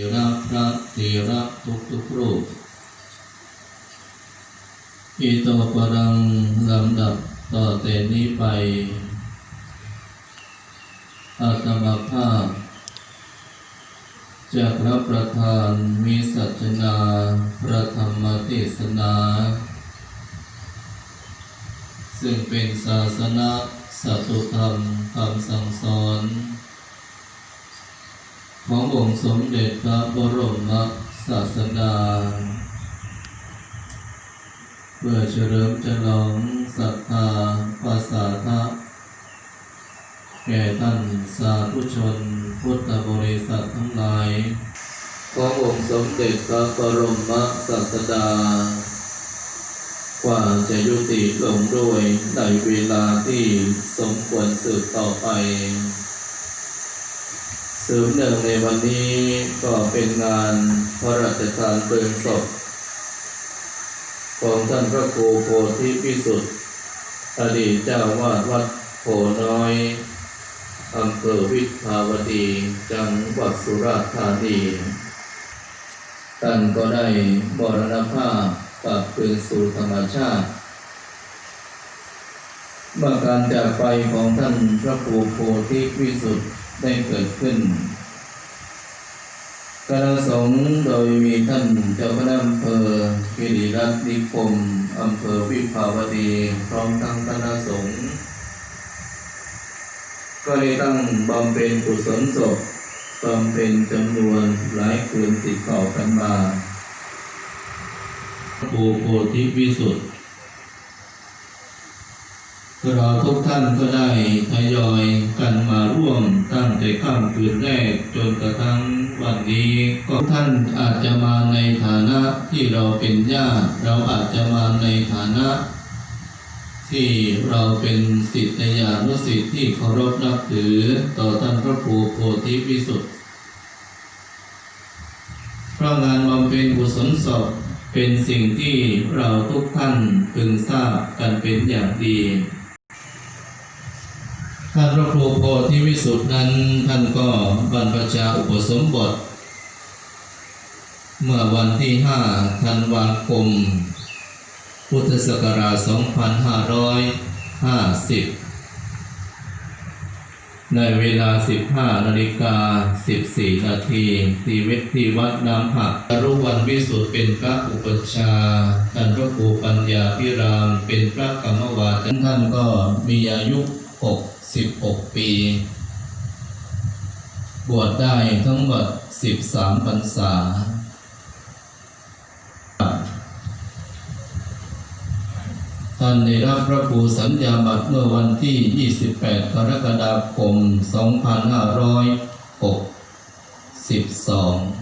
ที่รักพระที่รักทุกทุกรูปอิโตปรังลำดับต่อแต่นี้ไปอาตมาภาพ จากพรับประทานมีสัจนาพระธรรมเทศนา ซึ่งเป็นศาสนาสัตุธรรมคำสั่งสอน ขององค์สมเด็จพระบรมศาสดา เพื่อเฉลิมฉลองศรัทธาภาษาทะแก่ท่านสาธุชนพุทธบริษัททั้งหลาย ขององค์สมเด็จพระบรมศาสดา กว่าจะยุติลงด้วยในเวลาที่สมควรสืบต่อไป สืบเนื่องในวันนี้ก็เป็นงานพระราชทานเพลิงศพของท่านพระครูโพธิพิสุทธิ์อดีตเจ้าวาดวัดโพน้อยอำเภอวิภาวดีจังหวัดสุราษฎร์ธานีท่านก็ได้มรณภาพกลับคืนสู่ธรรมชาติเมื่อการจากไปของท่านพระครูโพธิวิสุทธิ์ ได้เกิดขึ้นคณะสงโดยมีท่านเจ้าคณะอำเภอกิริรัตน์นิคมอำเภอวิภาวดีพร้อมทั้งคณะสงฆ์ก็ได้ตั้งบำเพ็ญกุศลศพบำเพ็ญจำนวนหลายคืนติดต่อกันมาพระภูโพธิวิสุทธิ์ เราทุกท่านก็ได้ทยอยกันมาร่วมตั้งแต่ค่ำคืนแรกจนกระทั่งวันนี้ก็ท่านอาจจะมาในฐานะที่เราเป็นญาติเราอาจจะมาในฐานะ ที่เราเป็นศิษยานุศิษย์ที่เคารพนับถือต่อท่านพระครูโพธิวิสุทธิ์เพราะงานบำเพ็ญกุศลศพเป็นสิ่งที่เราทุกท่านพึงทราบกันเป็นอย่างดี ท่านพระครูโพธิวิสุทธิ์นั้นท่านก็บรรพชาอุปสมบท เมื่อวันที่5ธันวาคม พุทธศักราช 2550 ในเวลา 15นาฬิกา 14 นาทีที่เวทที่วัดน้ำหักรุวันวิสุทธิ์เป็นพระอุปชาท่านพระครูปัญญาพิรามเป็นพระกรรมวาท่านก็มีอายุ 66 ปี บวชได้ทั้งหมด 13พรรษา ท่านได้รับพระครูสัญญาบัตรเมื่อวันที่ 28 กรกฎาคม 2562